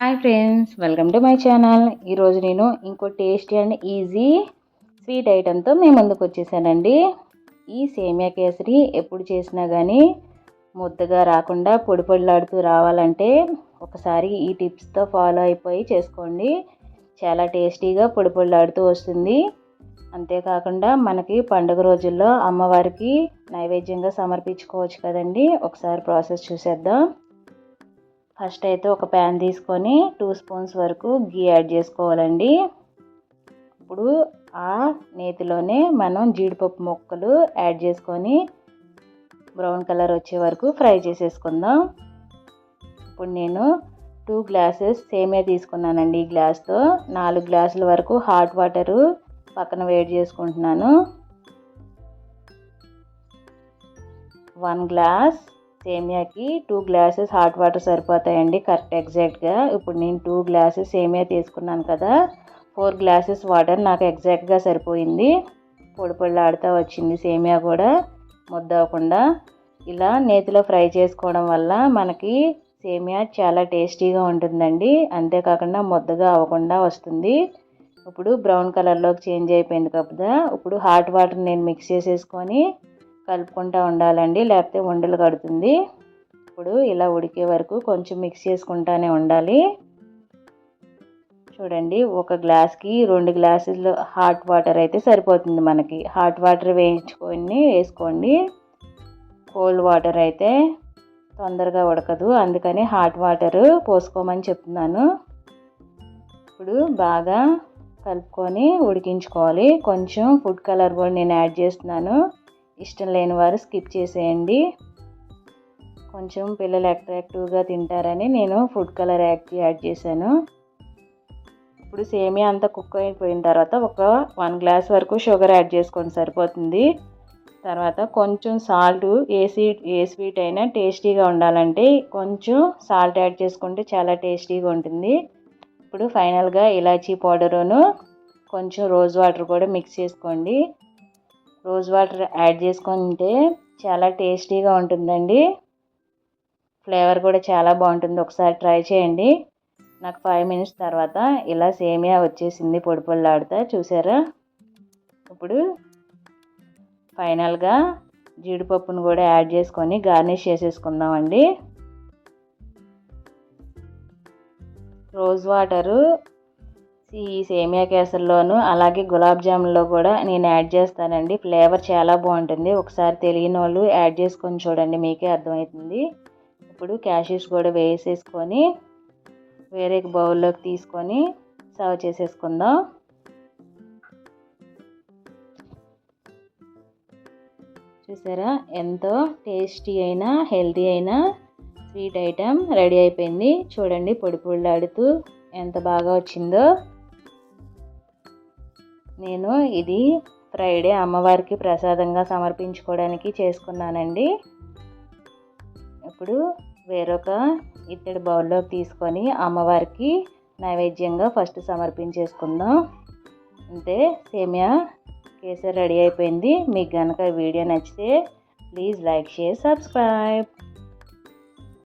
Hi friends welcome to my channel. ఈరోజు నేను ఇంకో టేస్టీ అండ్ ఈజీ స్వీట్ ఐటెంతో మేము ముందుకు వచ్చేసానండి. ఈ సేమియా కేసరి ఎప్పుడు చేసినా కానీ ముద్దగా రాకుండా పొడి పొడిలాడుతూ రావాలంటే ఒకసారి ఈ టిప్స్తో ఫాలో అయిపోయి చేసుకోండి. చాలా టేస్టీగా పొడి పొడిలాడుతూ వస్తుంది. అంతేకాకుండా మనకి పండుగ రోజుల్లో అమ్మవారికి నైవేద్యంగా సమర్పించుకోవచ్చు కదండి. ఒకసారి ప్రాసెస్ చూసేద్దాం. ఫస్ట్ అయితే ఒక ప్యాన్ తీసుకొని టూ స్పూన్స్ వరకు గీ యాడ్ చేసుకోవాలండి. ఇప్పుడు ఆ నేతిలోనే మనం జీడిపప్పు ముక్కలు యాడ్ చేసుకొని బ్రౌన్ కలర్ వచ్చే వరకు ఫ్రై చేసేసుకుందాం. ఇప్పుడు నేను టూ గ్లాసెస్ సేమే తీసుకున్నానండి ఈ గ్లాస్తో నాలుగు గ్లాసుల వరకు హాట్ వాటరు పక్కన వేడి చేసుకుంటున్నాను. వన్ గ్లాస్ సేమియాకి టూ గ్లాసెస్ హాట్ వాటర్ సరిపోతాయండి కరెక్ట్ ఎగ్జాక్ట్గా ఇప్పుడు నేను టూ గ్లాసెస్ సేమియా తీసుకున్నాను కదా ఫోర్ గ్లాసెస్ వాటర్ నాకు ఎగ్జాక్ట్గా సరిపోయింది. పొడి పొడిలాడుతూ వచ్చింది సేమియా కూడా ముద్ద అవ్వకుండా. ఇలా నేతిలో ఫ్రై చేసుకోవడం వల్ల మనకి సేమియా చాలా టేస్టీగా ఉంటుందండి. అంతేకాకుండా ముద్దగా అవ్వకుండా వస్తుంది. ఇప్పుడు బ్రౌన్ కలర్లోకి చేంజ్ అయిపోయింది కదా ఇప్పుడు హాట్ వాటర్ నేను మిక్స్ చేసేసుకొని కలుపుకుంటూ ఉండాలండి. లేకపోతే ఉండలు కడుతుంది. ఇప్పుడు ఇలా ఉడికే వరకు కొంచెం మిక్స్ చేసుకుంటానే ఉండాలి. చూడండి ఒక గ్లాస్కి రెండు గ్లాసులు హాట్ వాటర్ అయితే సరిపోతుంది మనకి. హాట్ వాటర్ వేయించుకొని వేసుకోండి. కోల్డ్ వాటర్ అయితే తొందరగా ఉడకదు. అందుకని హాట్ వాటర్ పోసుకోమని చెప్తున్నాను. ఇప్పుడు బాగా కలుపుకొని ఉడికించుకోవాలి. కొంచెం ఫుడ్ కలర్ కూడా నేను యాడ్ చేస్తున్నాను. ఇష్టం లేని వారు స్కిప్ చేసేయండి. కొంచెం పిల్లలు అట్రాక్టివ్గా తింటారని నేను ఫుడ్ కలర్ యాడ్ యాడ్ చేశాను. ఇప్పుడు సేమియా అంతా కుక్ అయిపోయిన తర్వాత ఒక వన్ గ్లాస్ వరకు షుగర్ యాడ్ చేసుకోండి సరిపోతుంది. తర్వాత కొంచెం సాల్ట్ ఏ స్వీట్ ఏ స్వీట్ అయినా టేస్టీగా ఉండాలంటే కొంచెం సాల్ట్ యాడ్ చేసుకుంటే చాలా టేస్టీగా ఉంటుంది. ఇప్పుడు ఫైనల్గా ఇలాచీ పౌడరును కొంచెం రోజ్ వాటర్ కూడా మిక్స్ చేసుకోండి. రోజ్ వాటర్ యాడ్ చేసుకుంటే చాలా టేస్టీగా ఉంటుందండి. ఫ్లేవర్ కూడా చాలా బాగుంటుంది. ఒకసారి ట్రై చేయండి. నాకు ఫైవ్ మినిట్స్ తర్వాత ఇలా సేమియా వచ్చేసింది పొడి పొడిలాడుతా. చూసారా? ఇప్పుడు ఫైనల్గా జీడిపప్పును కూడా యాడ్ చేసుకొని గార్నిష్ చేసేసుకుందామండి. రోజ్ వాటరు ఈ సేమియా కేసర్లోను అలాగే గులాబ్ జామున్లో కూడా నేను యాడ్ చేస్తానండి. ఫ్లేవర్ చాలా బాగుంటుంది. ఒకసారి తెలియని వాళ్ళు యాడ్ చేసుకొని చూడండి మీకే అర్థమవుతుంది. ఇప్పుడు క్యాషెస్ కూడా వేసేసుకొని వేరే బౌల్లోకి తీసుకొని సర్వ్ చేసేసుకుందాం. చూసారా? ఎంతో టేస్టీ అయినా హెల్తీ అయినా స్వీట్ ఐటెం రెడీ అయిపోయింది. చూడండి పొడి పొడిలాడుతూ ఎంత బాగా వచ్చిందో. నేను ఇది ఫ్రైడే అమ్మవారికి ప్రసాదంగా సమర్పించుకోవడానికి చేసుకున్నానండి. ఇప్పుడు వేరొక ఇత్తడి బౌల్లోకి తీసుకొని అమ్మవారికి నైవేద్యంగా ఫస్ట్ సమర్పించేసుకుందాం. అంతే సేమియా కేసర్ రెడీ అయిపోయింది. మీకు కనుక వీడియో నచ్చితే ప్లీజ్ లైక్ షేర్ సబ్స్క్రైబ్.